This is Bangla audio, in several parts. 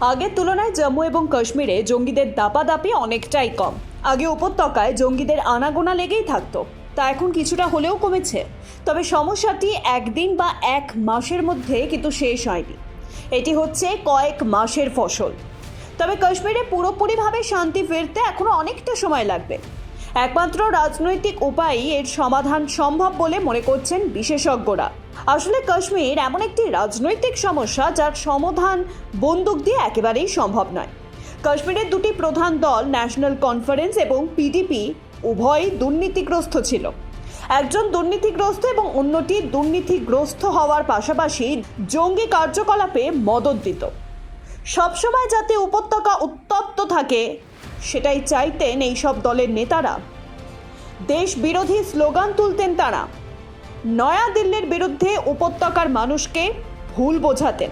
আগের তুলনায় জম্মু এবং কাশ্মীরে জঙ্গিদের দাপাদাপি অনেকটাই কম। আগে উপত্যকায় জঙ্গিদের আনাগোনা লেগেই থাকতো। তা এখন কিছুটা হলেও কমেছে। তবে সমস্যাটি একদিন বা এক মাসের মধ্যে কিন্তু শেষ হয়নি। এটি হচ্ছে কয়েক মাসের ফসল। তবে কাশ্মীরে পুরোপুরিভাবে শান্তি ফিরতে এখনও অনেকটা সময় লাগবে। একমাত্র রাজনৈতিক উপায়ই এর সমাধান সম্ভব বলে মনে করছেন বিশেষজ্ঞরা। আসলে কাশ্মীর এমন একটি রাজনৈতিক সমস্যা যার সমাধান বন্দুক দিয়ে একেবারেই সম্ভব নয়। কাশ্মীরের দুটি প্রধান দল ন্যাশনাল কনফারেন্স এবং পিডিপি উভয়ই দুর্নীতিগ্রস্ত ছিল। একজন দুর্নীতিগ্রস্ত এবং অন্যটি দুর্নীতিগ্রস্ত হওয়ার পাশাপাশি জঙ্গি কার্যকলাপে মদত দিত। সবসময় যাতে উপত্যকা উত্তপ্ত থাকে, সেটাই চাইতেন এইসব দলের নেতারা। দেশ বিরোধী স্লোগান তুলতেন তারা। নয়া দিল্লির বিরুদ্ধে উপত্যকার মানুষকে ভুল বোঝাতেন।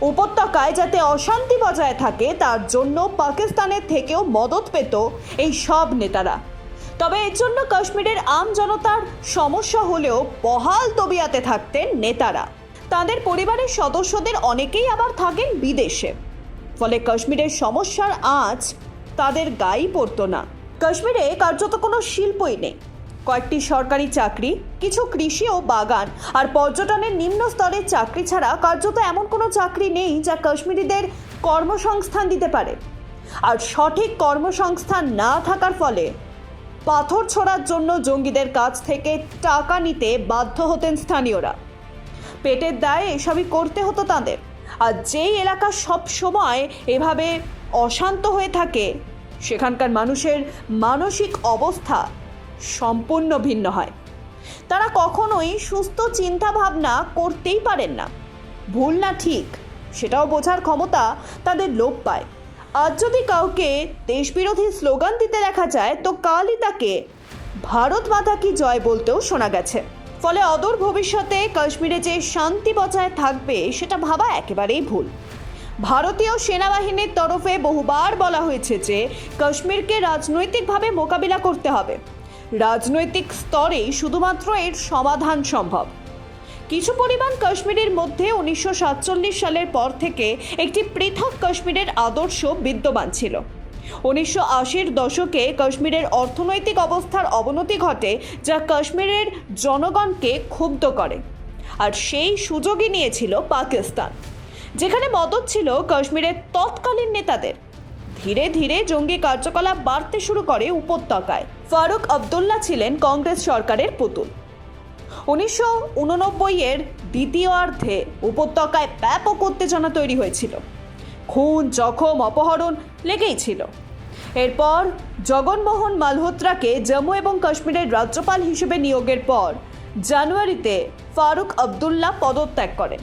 উপত্যকায় যাতে অশান্তি বজায় থাকে, তার জন্য পাকিস্তানের থেকেও মদত পেত এই সব নেতারা। তবে এর জন্য কাশ্মীরের আম জনতার সমস্যা হলেও বহাল তবিয়াতে থাকতেন নেতারা। তাদের পরিবারের সদস্যদের অনেকেই আবার থাকেন বিদেশে। ফলে কাশ্মীরের সমস্যার আঁচ তাদের গায়েই পড়তো না। কাশ্মীরে কার্যত কোনো শিল্পই নেই। কয়েকটি সরকারি চাকরি, কিছু কৃষি ও বাগান আর পর্যটনের নিম্ন স্তরের চাকরি ছাড়া কার্যত এমন কোনো চাকরি নেই যা কাশ্মীরিদের কর্মসংস্থান দিতে পারে। আর সঠিক কর্মসংস্থান না থাকার ফলে পাথর ছোড়ার জন্য জঙ্গিদের কাছ থেকে টাকা নিতে বাধ্য হতেন স্থানীয়রা। পেটের দায়ে এসবই করতে হতো তাদের। আর যেই এলাকা সব সময় এভাবে অশান্ত হয়ে থাকে, সেখানকার মানুষের মানসিক অবস্থা সম্পূর্ণ ভিন্ন হয়। তারা কখনোই সুস্থ চিন্তা ভাবনা করতেই পারেন না। ভুল না ঠিক, সেটাও বোঝার ক্ষমতা তাদের লোপ পায়। আজ যদি কাউকে দেশবিরোধী স্লোগান দিতে দেখা যায়, তো কালই তাকে ভারত মাতা কি জয় বলতেও শোনা গেছে। ফলে অদূর ভবিষ্যতে কাশ্মীরে যে শান্তি বজায় থাকবে, সেটা ভাবা একেবারেই ভুল। ভারতীয় সেনাবাহিনীর তরফে বহুবার বলা হয়েছে যে, কাশ্মীরকে রাজনৈতিকভাবে মোকাবিলা করতে হবে। রাজনৈতিক স্তরেই শুধুমাত্র এর সমাধান সম্ভব। কিছু পরিমাণ কাশ্মীরের মধ্যে উনিশশো সাতচল্লিশ সালের পর থেকে একটি পৃথক কাশ্মীরের আদর্শ বিদ্যমান ছিল। উনিশশো আশির দশকে কাশ্মীরের অর্থনৈতিক অবস্থার অবনতি ঘটে, যা কাশ্মীরের জনগণকে ক্ষুব্ধ করে। আর সেই সুযোগই নিয়েছিল পাকিস্তান, যেখানে মদত ছিল কাশ্মীরের তৎকালীন নেতাদের। ধীরে ধীরে জঙ্গি কার্যকলাপ বাড়তে শুরু করে উপত্যকায়। ফারুক আবদুল্লাহ ছিলেন কংগ্রেস সরকারের পুতুল। উনিশশো উননব্বই এর দ্বিতীয়ার্ধে উপত্যকায় ব্যাপক উত্তেজনা তৈরি হয়েছিল। খুন, জখম, অপহরণ লেগেই ছিল। এরপর জগনমোহন মালহোত্রাকে জম্মু এবং কাশ্মীরের রাজ্যপাল হিসেবে নিয়োগের পর জানুয়ারিতে ফারুক আবদুল্লাহ পদত্যাগ করেন।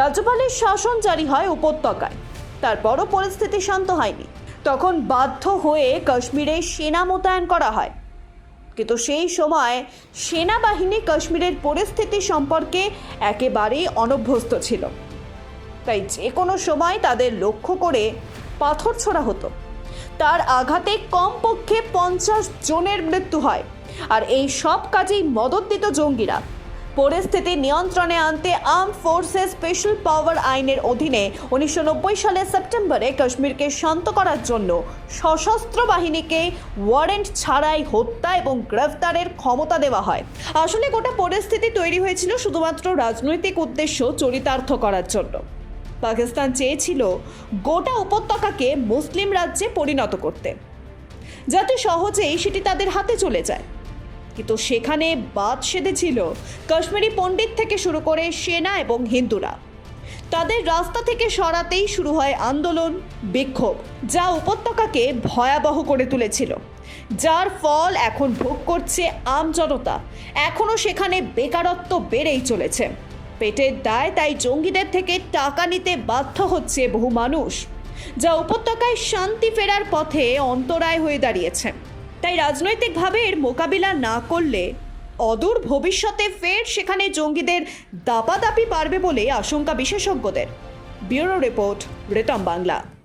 রাজ্যপালের শাসন জারি হয় উপত্যকায়। তারপরও পরিস্থিতি শান্ত হয়নি। তখন বাধ্য হয়ে কাশ্মীরে সেনা মোতায়েন করা হয়। কিন্তু সেই সময় সেনাবাহিনী কাশ্মীরের পরিস্থিতি সম্পর্কে একেবারেই অনভ্যস্ত ছিল। তাই যে কোনো সময় তাদের লক্ষ্য করে পাথর ছোড়া হতো। তার আঘাতে কমপক্ষে পঞ্চাশ জনের মৃত্যু হয়। আর এই সব কাজেই মদত দিত জঙ্গিরা। পরিস্থিতি নিয়ন্ত্রণে আনতে আর্ম ফোর্সেস স্পেশাল পাওয়ার আইনের অধীনে উনিশশো সালের সেপ্টেম্বরে কাশ্মীরকে শান্ত করার জন্য সশস্ত্র বাহিনীকে ওয়ারেন্ট ছাড়াই হত্যা এবং গ্রেফতারের ক্ষমতা দেওয়া হয়। আসলে গোটা পরিস্থিতি তৈরি হয়েছিল শুধুমাত্র রাজনৈতিক উদ্দেশ্য চরিতার্থ করার জন্য। পাকিস্তান চেয়েছিল গোটা উপত্যকাকে মুসলিম রাজ্যে পরিণত করতে। যাতে সহজেই সেটি তাদের হাতে চলে যায়। কিন্তু সেখানে বাদ সেধেছিল। কাশ্মীরি পণ্ডিত থেকে শুরু করে সেনা এবং হিন্দুরা। তাদের রাস্তা থেকে সরাতেই শুরু হয় আন্দোলন, বিক্ষোভ, যা উপত্যকাকে ভয়াবহ করে তুলেছিল। যার ফল এখন ভোগ করছে আম জনতা। এখনও সেখানে বেকারত্ব বেড়েই চলেছে। পেটের দায় তাই জঙ্গিদের থেকে টাকা নিতে বাধ্য হচ্ছে বহু মানুষ, যা উপত্যকায় শান্তি ফেরার পথে অন্তরায় হয়ে দাঁড়িয়েছে। তাই রাজনৈতিকভাবে এর মোকাবিলা না করলে অদূর ভবিষ্যতে ফের সেখানে জঙ্গিদের দাপাদাপি পারবে বলে আশঙ্কা বিশেষজ্ঞদের। Bureau report Ritam Bangla.